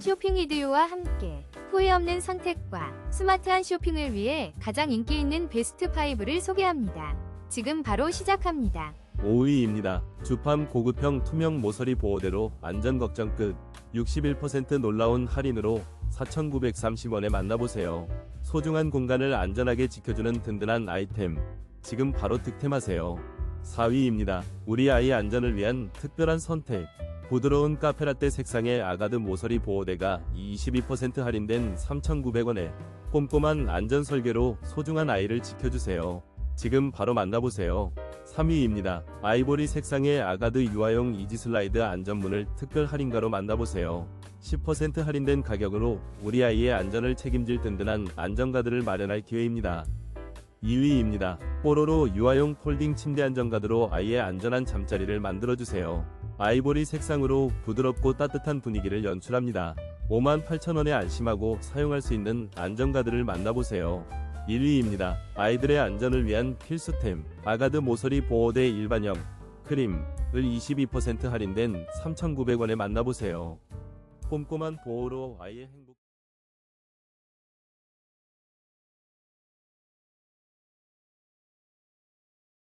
쇼핑 이디오와 함께 후회 없는 선택과 스마트한 쇼핑을 위해 가장 인기 있는 베스트 5를 소개합니다. 지금 바로 시작합니다. 5위입니다. 주팜 고급형 투명 모서리 보호대로 안전 걱정 끝. 61% 놀라운 할인으로 4,930원에 만나보세요. 소중한 공간을 안전하게 지켜주는 든든한 아이템. 지금 바로 득템하세요. 4위입니다. 우리 아이 안전을 위한 특별한 선택. 부드러운 카페라떼 색상의 아가드 모서리 보호대가 22% 할인된 3,900원에 꼼꼼한 안전 설계로 소중한 아이를 지켜주세요. 지금 바로 만나보세요. 3위입니다. 아이보리 색상의 아가드 유아용 이지 슬라이드 안전문을 특별 할인가로 만나보세요. 10% 할인된 가격으로 우리 아이의 안전을 책임질 든든한 안전가드를 마련할 기회입니다. 2위입니다. 뽀로로 유아용 폴딩 침대 안전가드로 아이의 안전한 잠자리를 만들어주세요. 아이보리 색상으로 부드럽고 따뜻한 분위기를 연출합니다. 58,000원에 안심하고 사용할 수 있는 안전가드를 만나보세요. 1위입니다. 아이들의 안전을 위한 필수템 아가드 모서리 보호대 일반형 크림을 22% 할인된 3,900원에 만나보세요. 꼼꼼한 보호로 아이의 행복